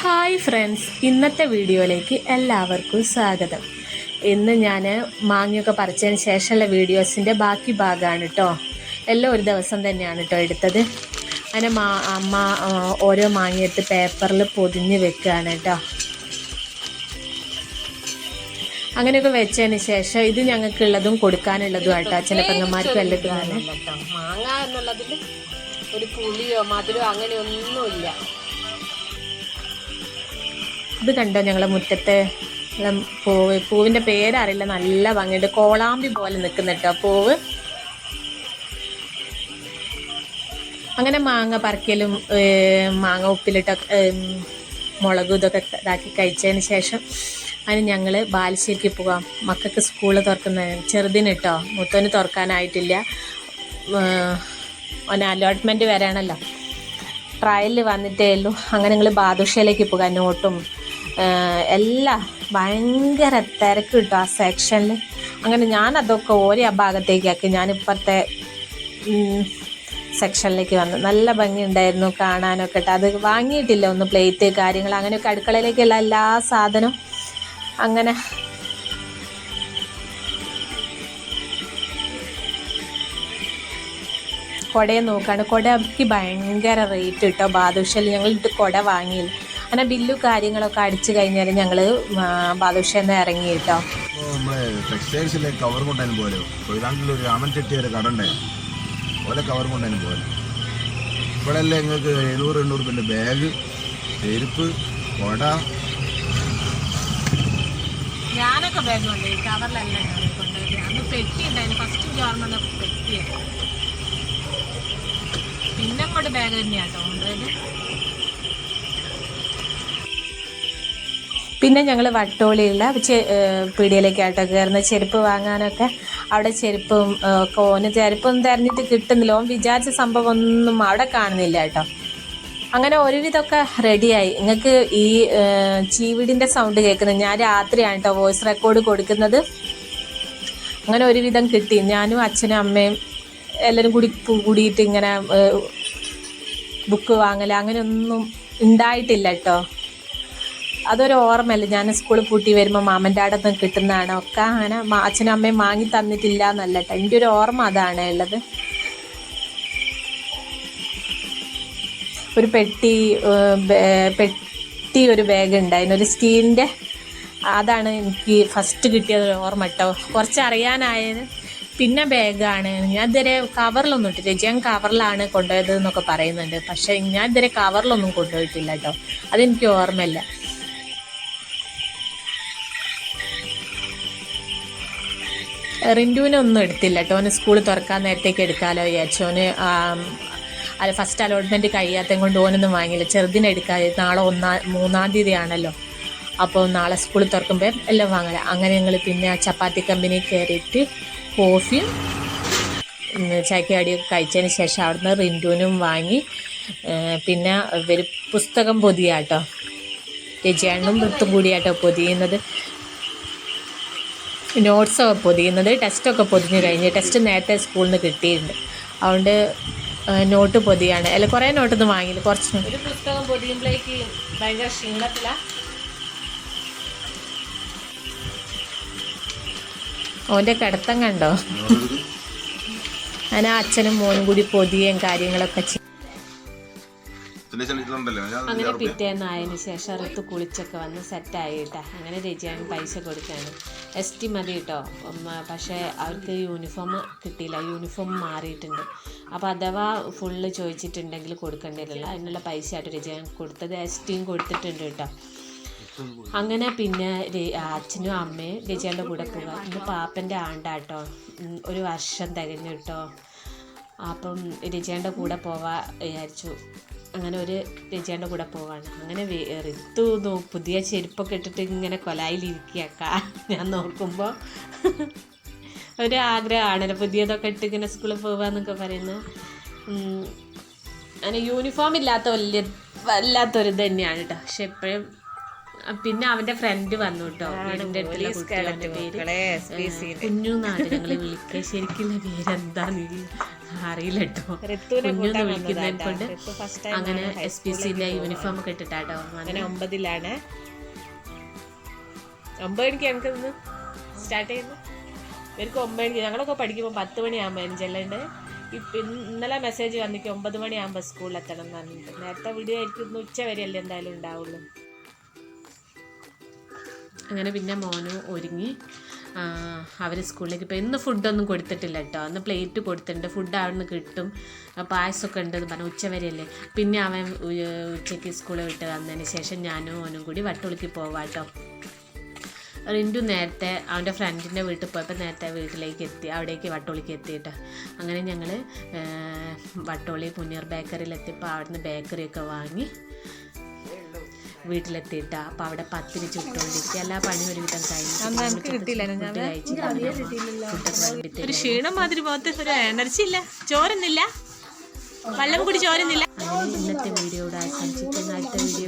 Hi friends. ഇന്നത്തെ വീഡിയോയിലേക്ക് എല്ലാവർക്കും സ്വാഗതം. ഇന്ന് ഞാൻ മാങ്ങയൊക്കെ പറിച്ചതിന് ശേഷമുള്ള വീഡിയോസിന്റെ ബാക്കി ഭാഗമാണ് കേട്ടോ എല്ലാം ഒരു ദിവസം തന്നെയാണ് കേട്ടോ എടുത്തത്. അങ്ങനെ മാ അമ്മ ഓരോ മാങ്ങയെടുത്ത് പേപ്പറിൽ പൊതിഞ്ഞ് വെക്കുകയാണ് കേട്ടോ അങ്ങനെയൊക്കെ വെച്ചതിന് ശേഷം ഇത് ഞങ്ങൾക്കുള്ളതും കൊടുക്കാനുള്ളതും ആട്ടോ. അച്ഛന്റെ പെങ്ങന്മാർക്കും എല്ലാം കേട്ടോ. മാങ്ങ എന്നുള്ളതിൽ ഒരു പുളിയോ മധുരോ അങ്ങനെ ഒന്നുമില്ല ഇത് കണ്ടോ ഞങ്ങളെ മുറ്റത്തെ? പൂവ് പൂവിന്റെ പേരറിയില്ല നല്ല ഭംഗിയുണ്ട്. കോളാമ്പി പോലെ നിൽക്കുന്ന കേട്ടോ പൂവ്. അങ്ങനെ മാങ്ങ പറിക്കലും മാങ്ങ ഉപ്പിലിട്ട ഏം, മുളകും ഇതൊക്കെ ഇതാക്കി കഴിച്ചതിന് ശേഷം അതിന് ഞങ്ങൾ ബാലശ്ശേരിക്ക് പോകാം. മക്കൾക്ക് സ്കൂൾ തുറക്കുന്ന ചെറുതിന് കേട്ടോ മുത്തോന് തുറക്കാനായിട്ടില്ല. ഓന അലോട്ട്മെന്റ് വരാണല്ലോ ട്രയലിൽ വന്നിട്ടേ ഉള്ളൂ. അങ്ങനെ ഞങ്ങൾ ബാദുഷയിലേക്ക് പോകാം നോട്ടും എല്ലാം ഭയങ്കര തിരക്ക് കിട്ടും ആ സെക്ഷനിൽ അങ്ങനെ ഞാൻ അതൊക്കെ ഓരോ ആ ഭാഗത്തേക്കാക്കി ഞാൻ ഇപ്പുറത്തെ സെക്ഷനിലേക്ക് വന്നു. നല്ല ഭംഗിയുണ്ടായിരുന്നു കാണാനൊക്കെ അത് വാങ്ങിയിട്ടില്ല ഒന്ന് പ്ലേറ്റ് കാര്യങ്ങൾ അങ്ങനെയൊക്കെ അടുക്കളയിലേക്കുള്ള എല്ലാ സാധനവും അങ്ങനെ കുടയെ നോക്കാണ്. കുടയ്ക്ക് ഭയങ്കര റേറ്റ് കിട്ടോ ബാദുഷയിൽ ഞങ്ങൾ ഇത് കുട വാങ്ങിയില്ല. അങ്ങനെ ബില്ലു കാര്യങ്ങളൊക്കെ അടിച്ചു കഴിഞ്ഞാൽ ഞങ്ങൾ ബാദുഷന്ന് ഇറങ്ങി കേട്ടോ. ടെക്സ്റ്റൈൽസിലെ കവർ കൊണ്ടതിന് പോലെ തൊഴിലാണ്ടിൽ ഒരു രാമൻ ചെട്ടിയൊരു കട ഉണ്ടായിരുന്നു ഓലെ കവർ കൊണ്ടതിന് പോലെ ഇപ്പോഴല്ലേ നിങ്ങൾക്ക് എഴുന്നൂറ് എണ്ണൂറ് പിന്നെ ബാഗ് ചെരുപ്പ് കൊട? ഞാനൊക്കെ ബാഗ് കൊണ്ടുപോയി കവറിലല്ല കൊണ്ടുപോയി അന്ന് പെട്ടി ഉണ്ടായിരുന്നു. ഫസ്റ്റ് ഓർമ്മ പെട്ടിയാണ് പിന്നെ അങ്ങോട്ട് ബാഗ് തന്നെയാട്ടോ കൊണ്ടുപോയത്. പിന്നെ ഞങ്ങൾ വട്ടോളിയുള്ള പീടികയിലേക്കാട്ടോ കയറുന്ന ചെരുപ്പ് വാങ്ങാനൊക്കെ അവിടെ ചെരുപ്പും ഒക്കെ ഓന് ചെരുപ്പൊന്നും തിരഞ്ഞിട്ട് കിട്ടുന്നില്ല. ഓൻ വിചാരിച്ച സംഭവം ഒന്നും അവിടെ കാണുന്നില്ല കേട്ടോ. അങ്ങനെ ഒരുവിധമൊക്കെ റെഡിയായി. നിങ്ങൾക്ക് ഈ ചീവിടിന്റെ സൗണ്ട് കേൾക്കുന്നത് ഞാൻ രാത്രിയാണ് കേട്ടോ വോയിസ് റെക്കോർഡ് കൊടുക്കുന്നത്. അങ്ങനെ ഒരുവിധം കിട്ടി. ഞാനും അച്ഛനും അമ്മയും എല്ലാവരും കൂടി കൂടിയിട്ട് ഇങ്ങനെ ബുക്ക് വാങ്ങൽ അങ്ങനെയൊന്നും ഉണ്ടായിട്ടില്ല കേട്ടോ. അതൊരു ഓർമ്മയല്ല? ഞാൻ സ്കൂളിൽ പൂട്ടി വരുമ്പോൾ മാമന്റെ അവിടെ നിന്ന് കിട്ടുന്നതാണ് ഒക്കെ അങ്ങനെ അച്ഛനും അമ്മയും വാങ്ങി തന്നിട്ടില്ല എന്നല്ല കേട്ടോ എന്റെ ഒരു ഓർമ്മ അതാണ് ഉള്ളത്. ഒരു പെട്ടി പെട്ടി ഒരു ബാഗ് ഉണ്ടായിരുന്നു. ഒരു സ്റ്റീലിന്റെ അതാണ് എനിക്ക് ഫസ്റ്റ് കിട്ടിയത് ഓർമ്മ കേട്ടോ. കുറച്ച് അറിയാനായത്. പിന്നെ ബാഗാണ് ഞാൻ ഇതുവരെ കവറിലൊന്നും ഇട്ടില്ല ഞാൻ കവറിലാണ് കൊണ്ടുപോയത് എന്നൊക്കെ പറയുന്നുണ്ട്. പക്ഷേ ഞാൻ ഇതുവരെ കവറിലൊന്നും കൊണ്ടുപോയിട്ടില്ല കേട്ടോ. അതെനിക്ക് ഓർമ്മയില്ല. റിന്റുവിനെ ഒന്നും എടുത്തില്ല കേട്ടോ. അവന് സ്കൂൾ തുറക്കാൻ നേരത്തേക്ക് എടുക്കാമല്ലോ വിചാരിച്ചു. അവന് അല്ല ഫസ്റ്റ് അലോട്ട്മെന്റ് കഴിയാത്തതും കൊണ്ട് ഓനൊന്നും വാങ്ങിയില്ല. ചെറുതിനെ എടുക്കാതെ നാളെ ഒന്നാം മൂന്നാം തീയതി ആണല്ലോ അപ്പോൾ നാളെ സ്കൂൾ തുറക്കുമ്പോൾ എല്ലാം വാങ്ങല. അങ്ങനെ ഞങ്ങൾ പിന്നെ ചപ്പാത്തി കമ്പനി കയറിയിട്ട് കോഫിയും ചായക്കടിയൊക്കെ കഴിച്ചതിന് ശേഷം അവിടുന്ന് റിന്റുവിനും വാങ്ങി. പിന്നെ ഇവർ പുസ്തകം പൊതിയാട്ടോ. രജയാണ്ണും വൃത്തും കൂടിയാട്ടോ പൊതിയുന്നത്. നോട്ട്സൊക്കെ പൊതിയുന്നത് ടെസ്റ്റൊക്കെ പൊതിഞ്ഞ് കഴിഞ്ഞ് ടെസ്റ്റ് നേരത്തെ സ്കൂളിൽ നിന്ന് കിട്ടിയിട്ടുണ്ട്. അതുകൊണ്ട് നോട്ട് പൊതിയാണ്. അല്ല കുറേ നോട്ടൊന്നും വാങ്ങിയില്ല കുറച്ച് ഒരു പുസ്തകം പൊതിയുമ്പോഴേക്ക് ഭയങ്കര ക്ഷീണത്തില? ഓന്റെ കിടത്തം കണ്ടോ? അങ്ങനെ അച്ഛനും മോനും കൂടി പൊതിയും കാര്യങ്ങളൊക്കെ ചെയ്യും. അങ്ങനെ പിറ്റേന്നായതിനു ശേഷം ഋത്തു കുളിച്ചൊക്കെ വന്ന് സെറ്റായി കേട്ടോ അങ്ങനെ രചിയാണ് പൈസ കൊടുക്കുകയാണ് എസ് ടി മതി കേട്ടോ പക്ഷേ അവർക്ക് യൂണിഫോം കിട്ടിയില്ല. യൂണിഫോം മാറിയിട്ടുണ്ട്. അപ്പോൾ അഥവാ ഫുള്ള് ചോദിച്ചിട്ടുണ്ടെങ്കിൽ കൊടുക്കേണ്ടതില്ല അതിനുള്ള പൈസ ആയിട്ട് രചിയാൻ കൊടുത്തത് എസ് ടിയും കൊടുത്തിട്ടുണ്ട് കേട്ടോ അങ്ങനെ പിന്നെ അച്ഛനും അമ്മയും രചിയുടെ കൂടെ പോവുക ഇന്ന് പാപ്പന്റെ ആണ്ടാട്ടോ. ഒരു വർഷം തികഞ്ഞു കേട്ടോ അപ്പം രചിയുടെ കൂടെ പോവാ വിചാരിച്ചു. അങ്ങനെ ഒരു രചിയുടെ കൂടെ പോവാണ്. അങ്ങനെ നോ- പുതിയ ചെരുപ്പൊക്കെ ഇട്ടിട്ട് ഇങ്ങനെ കൊലായിലിരിക്കുക ഞാൻ നോക്കുമ്പോൾ ഒരു ആഗ്രഹമാണല്ലോ പുതിയതൊക്കെ ഇട്ട് ഇങ്ങനെ സ്കൂളിൽ പോവാന്നൊക്കെ പറയുന്നത് ഉം, അങ്ങനെ യൂണിഫോം ഇല്ലാത്ത വലിയ വല്ലാത്തൊരു ഇത് തന്നെയാണ് കേട്ടോ പക്ഷെ എപ്പോഴും പിന്നെ അവന്റെ ഫ്രണ്ട് വന്നു കേട്ടോ വീടിന്റെ അടുത്തുള്ള കുട്ടികളുടെ പേര് ഏ, കുഞ്ഞു നാട്. ഞങ്ങൾ വിളിക്കുക ശരിക്കുള്ള പേരെന്താന്ന് അറിയില്ല കേട്ടോ കുഞ്ഞു വിളിക്കുന്നതിനെ കൊണ്ട് അങ്ങനെ എസ് പി സിന്റെ യൂണിഫോം ഒക്കെ ഇട്ടിട്ടാട്ടോ അങ്ങനെ ഒമ്പതിലാണ്. ഒമ്പത് മണിക്ക് ഞങ്ങൾക്ക് സ്റ്റാർട്ട് ചെയ്യുന്നു. ഇവർക്ക് ഒമ്പത് മണിക്ക്. ഞങ്ങളൊക്കെ പഠിക്കുമ്പോൾ പത്ത് മണിയാകുമ്പോൾ ചെല്ലേണ്ടത് ഇപ്പം ഇന്നലെ മെസ്സേജ് വന്നിക്ക് ഒമ്പത് മണിയാകുമ്പോൾ സ്കൂളിൽ എത്തണം എന്ന് പറഞ്ഞിട്ട്. നേരത്തെ വീഡിയോ ആയിരിക്കും ഉച്ച വരെയല്ലേ എന്തായാലും ഉണ്ടാവുള്ളൂ. അങ്ങനെ പിന്നെ മോന് ഒരുങ്ങി അവർ സ്കൂളിലേക്ക് ഇപ്പോൾ ഇന്ന് ഫുഡൊന്നും കൊടുത്തിട്ടില്ല കേട്ടോ അന്ന് പ്ലേറ്റ് കൊടുത്തിട്ടുണ്ട്. ഫുഡ് അവിടെ നിന്ന് കിട്ടും പായസമൊക്കെ ഉണ്ട് എന്ന് പറഞ്ഞു ഉച്ചവരെയല്ലേ പിന്നെ അവൻ ഉച്ചയ്ക്ക് സ്കൂളിൽ വിട്ട് വന്നതിന് ശേഷം ഞാനും ഓനും കൂടി വട്ടുളിക്ക് പോവാട്ടോ റിന്റു നേരത്തെ അവന്റെ ഫ്രണ്ടിന്റെ വീട്ടിൽ പോയപ്പോൾ നേരത്തെ വീട്ടിലേക്ക് എത്തി. അവിടേക്ക് വട്ടോളിക്ക് എത്തിയിട്ട് അങ്ങനെ ഞങ്ങൾ വട്ടോളി പുന്നീർ ബേക്കറിയിൽ എത്തിയപ്പോൾ അവിടുന്ന് ബേക്കറിയൊക്കെ വാങ്ങി വീട്ടിലെത്തിയിട്ട അപ്പം അവിടെ പത്തിന് ചുട്ടുകൊണ്ടിരിക്കുക എല്ലാ പണിയും ഒരുവിധം കഴിഞ്ഞു ഒരു ക്ഷീണം മാതിരി പോകത്തെ ഒരു എനർജി ഇല്ല. ചോരുന്നില്ല വെള്ളം കൂടി ചോരുന്നില്ല അങ്ങനെ ഇന്നത്തെ വീഡിയോ ഇവിടെ അവസാനിച്ചിരിക്കുന്ന അടുത്ത വീഡിയോ